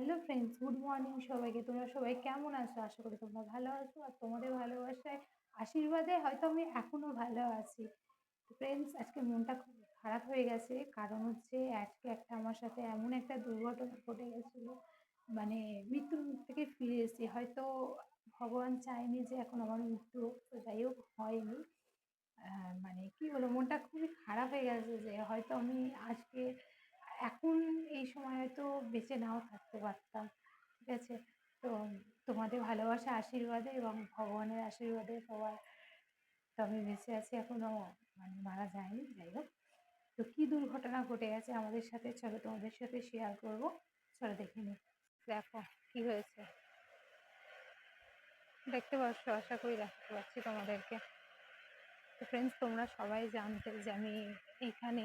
Hello friends good morning সবাইকে। তোমরা সবাই কেমন আছো? আশা করি তোমরা ভালো আছো আর তোমাদের ভালোবাসায় আশীর্বাদে হয়তো আমি এখনও ভালো আছি। ফ্রেন্ডস আজকে মনটা খুব খারাপ হয়ে গেছে। কারণ হচ্ছে আজকে একটা আমার সাথে এমন একটা দুর্ঘটনা ঘটে গেছিল। মানে মৃত্যুর মুখ থেকে ফিরে এসেছি। হয়তো ভগবান চায়নি যে এখন আমার মৃত্যু তো যাই হোক, হয়নি। মানে কি বলব, মনটা খুবই খারাপ হয়ে গেছে যে হয়তো আমি আজকে এখন এই সময় তো বেঁচে নাও, থাকতে পারতাম, ঠিক আছে? তো তোমাদের ভালোবাসা, আশীর্বাদে এবং ভগবানের আশীর্বাদে সবার তো আমি বেঁচে আছি এখনও মানে মারা যায়নি, যাই হোক। তো কী দুর্ঘটনা ঘটে গেছে আমাদের সাথে, চলো তোমাদের সাথে শেয়ার করব। চলো দেখে নিই। দেখো, কী হয়েছে? দেখতে পাচ্ছ, আশা করি দেখতে পাচ্ছি তোমাদেরকে। তো ফ্রেন্ডস তোমরা সবাই জানতে যে আমি এখানে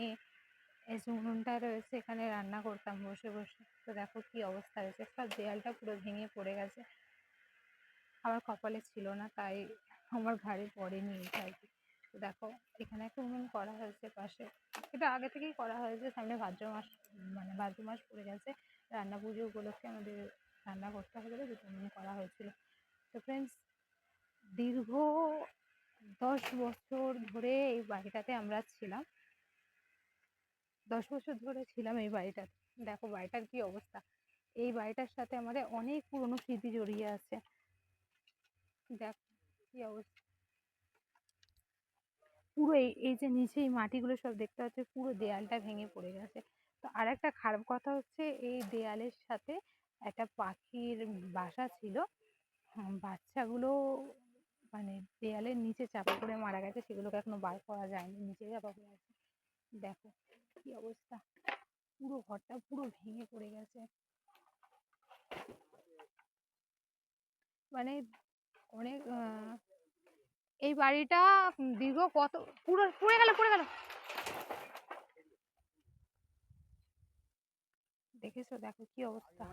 এই উনুনটা রয়েছে, এখানে রান্না করতাম বসে বসে। তো দেখো কি অবস্থা হয়েছে, সব দেয়ালটা পুরো ভেঙে পড়ে গেছে। আমার কপালে ছিল না, তাই আমার ঘাড়ে পড়েনি এটা আর কি তো দেখো, এখানে একটা উনুন করা হয়েছে পাশে। এটা আগে থেকেই করা হয়েছে, সামনে ভাদ্র মাস মানে ভাদ্র মাস পড়ে গেছে। রান্না পুজো উপলক্ষে আমাদের রান্না করতে হবে বলে দুটো উনুন করা হয়েছিল। তো ফ্রেন্ডস দীর্ঘ দশ বছর ধরে এই বাড়িটাতে আমরা ছিলাম। দশ বছর ধরে ছিলাম এই বাড়িটাতে দেখো বাড়িটার কি অবস্থা। এই বাড়িটার সাথে আমাদের অনেক পুরনো স্মৃতি জড়িয়ে আছে। দেখ কি অবস্থা। পুরো এই এই যে নিচে এই মাটিগুলো সব দেখতে পাচ্ছি, পুরো দেয়ালটা ভেঙে পড়ে গেছে। তো আর একটা খারাপ কথা হচ্ছে, এই দেয়ালের সাথে একটা পাখির বাসা ছিল। বাচ্চাগুলো মানে দেয়ালের নিচে চাপা পড়ে মারা গেছে, সেগুলোকে এখনও বার করা যায়নি, নিচে চাপা পড়ে আছে। দেখো কি অবস্থা। পুরো ঘরটা পুরো ভেঙে পড়ে গেছে। মানে অনেক এই বাড়িটা দীর্ঘ কত, পুরো, পড়ে গেল পড়ে গেল। দেখেছ, দেখো কি অবস্থা।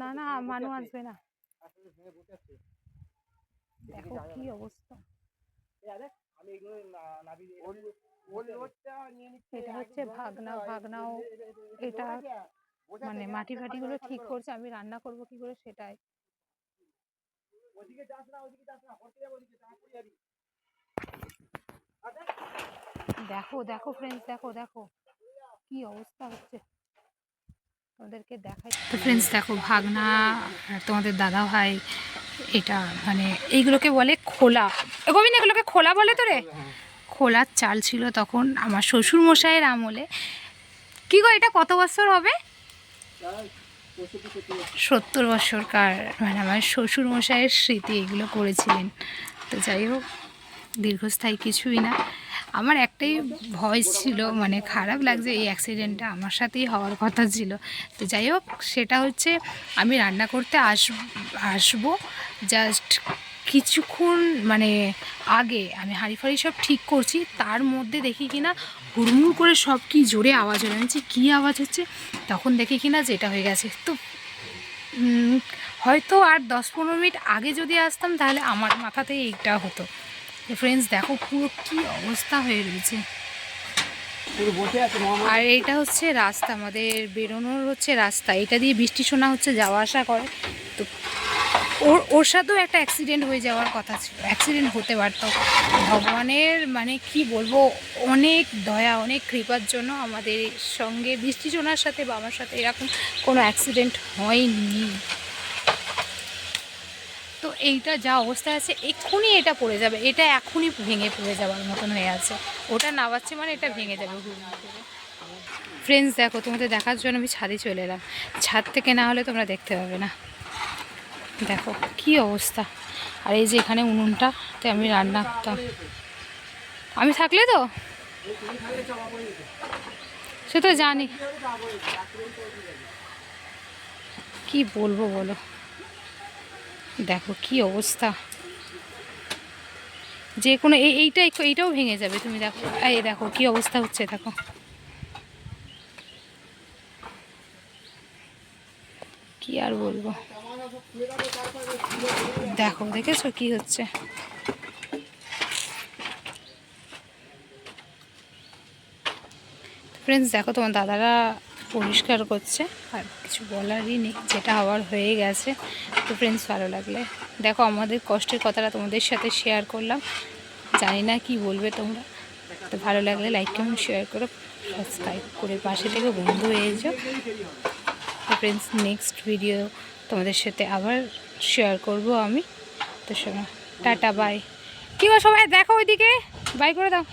না না, মানু আসবে না। দেখো কি অবস্থা। এটা হচ্ছে ভাগনা ভাগনাও এটা মানে মাটি ফাটি গুলো ঠিক করছে আমি রান্না করব কি করে সেটাই। দেখো। দেখো ফ্রেন্ডস দেখো দেখো। কি অবস্থা হচ্ছে। তোমাদেরকে দেখাই তো ফ্রেন্ডস দেখো ভাগনা আর তোমাদের দাদা ভাই এটা মানে এইগুলোকে বলে খোলা। গোবিন এগুলোকে খোলা বলে তো রে? খোলার চাল ছিল তখন আমার শ্বশুর মশাইয়ের আমলে। কি গো এটা, কত বছর হবে? সত্তর বছরকার মানে আমার শ্বশুর মশাইয়ের স্মৃতি এগুলো করেছিলেন। তো যাই হোক, দীর্ঘস্থায়ী কিছুই না। আমার একটাই ভয় ছিল মানে খারাপ লাগছে এই অ্যাক্সিডেন্টটা আমার সাথেই হওয়ার কথা ছিল। তো যাই হোক, সেটা হচ্ছে আমি রান্না করতে আস, আসব। জাস্ট কিছুক্ষণ মানে আগে আমি হাঁড়ি ফাড়ি সব ঠিক করছি, তার মধ্যে দেখি কিনা হুড়মুড় করে সব কি জোরে আওয়াজ হলো। আমি কী আওয়াজ হচ্ছে, তখন দেখি কিনা যেটা হয়ে গেছে। তো হয়তো আর দশ পনেরো মিনিট আগে যদি আসতাম, তাহলে আমার মাথাতে এইটা হতো। ফ্রেন্ডস দেখো পুরো কি অবস্থা হয়ে রয়েছে। আর এইটা হচ্ছে রাস্তা আমাদের বেরোনোর হচ্ছে রাস্তা। এটা দিয়ে বৃষ্টি শোনা হচ্ছে যাওয়া আসা করে। তো ওর ওর সাথেও একটা অ্যাক্সিডেন্ট হয়ে যাওয়ার কথা ছিল। অ্যাক্সিডেন্ট হতে পারতো। ভগবানের মানে কি বলব অনেক দয়া অনেক কৃপার জন্য আমাদের সঙ্গে বৃষ্টি শোনার সাথে বা আমার সাথে এরকম কোনো অ্যাক্সিডেন্ট হয়নি। তো এইটা যা অবস্থায় আছে, এক্ষুনি এটা পড়ে যাবে। এটা এখনই ভেঙে পড়ে যাওয়ার মতন হয়ে আছে। ওটা নামাচ্ছে মানে এটা ভেঙে যাবে ফ্রেন্ডস দেখো, তোমাদের দেখার জন্য আমি ছাদে চলে এলাম। ছাদ থেকে না হলে তোমরা দেখতে পাবে না। দেখো, কি অবস্থা। আর এই যে এখানে উনুনটাতে আমি রান্না করতাম। আমি থাকলে তো? সে তো জানি। কি বলব বলো? দেখো কি অবস্থা। যে কোনো এই এইটা এইটাও ভেঙে যাবে, তুমি দেখো। এই দেখো কি অবস্থা হচ্ছে, দেখো। কি আর বলব? দেখো, দেখেছ কি হচ্ছে? ফ্রেন্ডস দেখো তোমার দাদারা পরিষ্কার করছে, আর কিছু বলারই নেই, যেটা হওয়ার হয়ে গেছে। তো ফ্রেন্ডস ভালো লাগলে। দেখো, আমাদের কষ্টের কথাটা তোমাদের সাথে শেয়ার করলাম। জানি না কি বলবে তোমরা। তো ভালো লাগলে লাইক কমেন্ট শেয়ার করো সাবস্ক্রাইব করে পাশে থেকে বন্ধু হয়ে যাও। তো ফ্রেন্ডস নেক্সট ভিডিও তোমাদের সাথে আবার শেয়ার করব আমি। তো শোনো, টাটা বাই কী সবাই দেখো ওইদিকে। বাই করে দাও।